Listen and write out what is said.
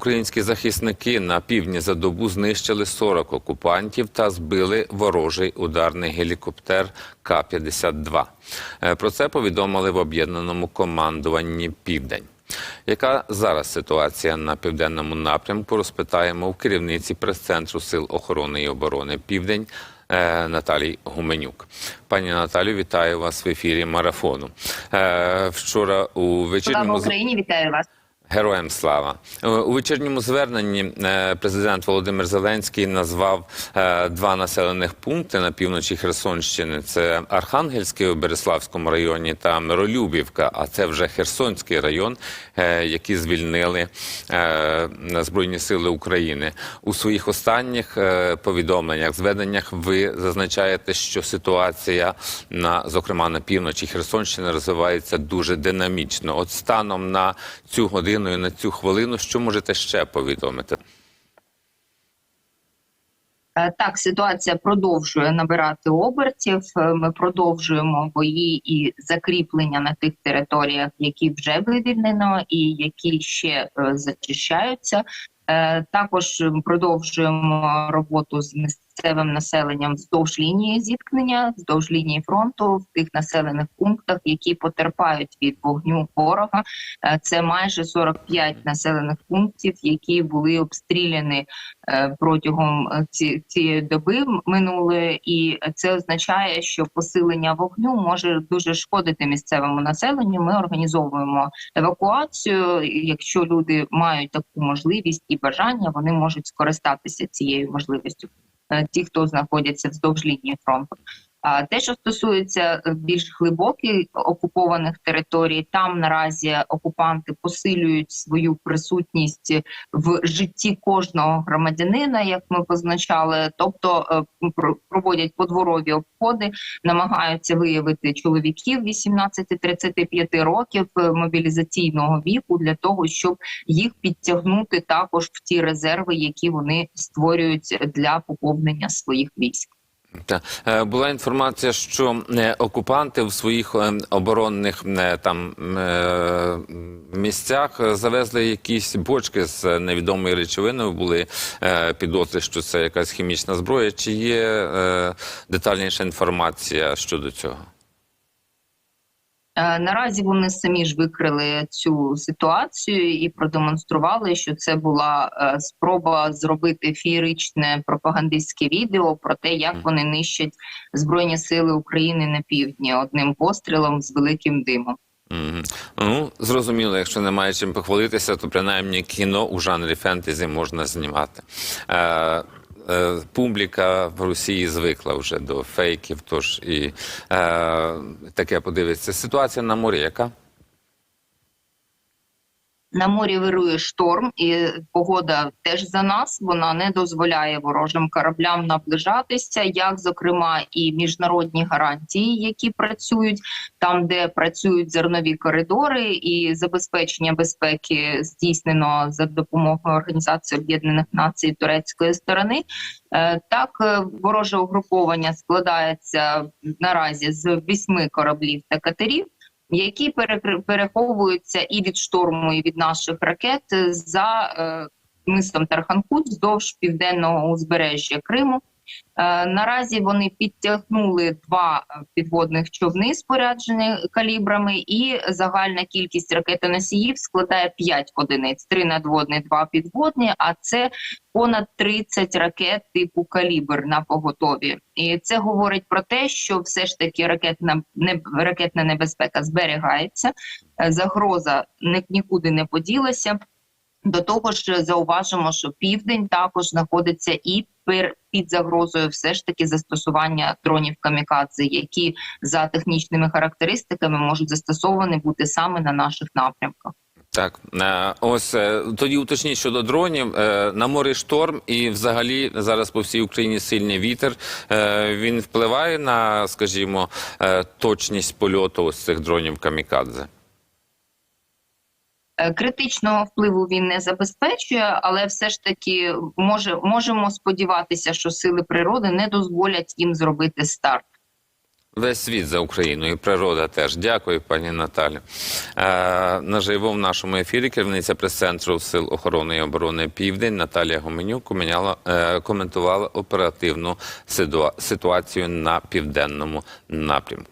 Українські захисники на півдні за добу знищили 40 окупантів та збили ворожий ударний гелікоптер К-52. Е, Про це повідомили в об'єднаному командуванні Південь. Яка зараз ситуація на південному напрямку? Розпитаємо в керівниці прес-центру сил охорони і оборони Південь е, Наталії Гуменюк. Пані Наталю, вітаю вас в ефірі марафону. Е, Вчора у Слава вечірньому з- Україні, вітаю вас. Героям слава Е, у вечірньому зверненні е, президент Володимир Зеленський назвав е, два населених пункти на півночі Херсонщини: це Архангельський у Береславському районі та Миролюбівка. А це вже Херсонський район, які звільнили Збройні Сили України. У своїх останніх повідомленнях, зведеннях ви зазначаєте, що ситуація на зокрема на півночі Херсонщини розвивається дуже динамічно. От станом на цю годину і на цю хвилину, що можете ще повідомити? Е, Так, ситуація продовжує набирати обертів. Е, Ми продовжуємо бої і закріплення на тих територіях, які вже вивільнено, і які ще е, зачищаються. Також продовжуємо роботу з місцевим населенням вздовж лінії зіткнення, вздовж лінії фронту в тих населених пунктах, які потерпають від вогню ворога. Е, Це майже 45 населених пунктів, які були обстріляні е, протягом е, ці, цієї доби минулої, і це означає, що посилення вогню може дуже шкодити місцевому населенню. Ми організовуємо евакуацію. Якщо люди мають таку можливість і бажання, вони можуть скористатися цією можливістю. Ті, хто знаходяться вздовж лінії фронту. А те, що стосується е, більш глибоких окупованих територій, там наразі окупанти посилюють свою присутність в житті кожного громадянина, як ми позначали, тобто е, про- проводять подворові обходи, намагаються виявити чоловіків 18-35 років е, мобілізаційного віку для того, щоб їх підтягнути також в ті резерви, які вони створюють для поповнення своїх військ. Та е, була інформація, що е, окупанти в своїх е, оборонних там місцях завезли якісь бочки з невідомою речовиною. Були підозри, що це якась хімічна зброя. Чи є детальніша інформація щодо цього? Е, Наразі вони самі ж викрили цю ситуацію і продемонстрували, що це була е, спроба зробити феєричне пропагандистське відео про те, як вони нищать збройні сили України на півдні одним пострілом з великим димом. Мгм. Ну, зрозуміло, якщо немає чим похвалитися, то принаймні кіно у жанрі фентезі можна знімати. Е, публіка в Росії звикла вже до фейків, тож і е, таке подивиться. Ситуація на морі, яка? На морі вирує шторм, і погода теж за нас. Вона не дозволяє ворожим кораблям наближатися, як зокрема і міжнародні гарантії, які працюють там, де працюють зернові коридори, і забезпечення безпеки здійснено за допомогою Організації Об'єднаних Націй турецької сторони. Е, Так, е, вороже угруповання складається наразі з вісьми кораблів та катерів які переховуються і від шторму, і від наших ракет за е, мистом Тарханкут вздовж південного узбережжя Криму. Е, наразі вони підтягнули два підводних човни, споряджені калібрами, і загальна кількість ракетоносіїв складає 5 одиниць: 3 надводні, 2 підводні. А це понад 30 ракет типу калібр на поготові. І це говорить про те, що все ж таки ракетна не ракетна небезпека зберігається, е, загроза ні, нікуди не поділася. До того ж, зауважимо, що південь також знаходиться і під загрозою, все ж таки застосування дронів камікадзе, які за технічними характеристиками можуть застосовані бути саме на наших напрямках. Так, е, ось е, тоді уточніть щодо дронів. Е, На морі шторм і взагалі зараз по всій Україні сильний вітер. Він впливає на, скажімо, точність польоту ось цих дронів камікадзе. Е, Критичного впливу він не забезпечує, але все ж таки може можемо сподіватися, що сили природи не дозволять їм зробити старт. Весь світ за Україну і природа теж. Дякую, пані Наталі. Е, наживо в нашому ефірі керівниця прес-центру Сил охорони і оборони Південь Наталія Гоменюк е, коментувала оперативну ситуацію на південному напрямку.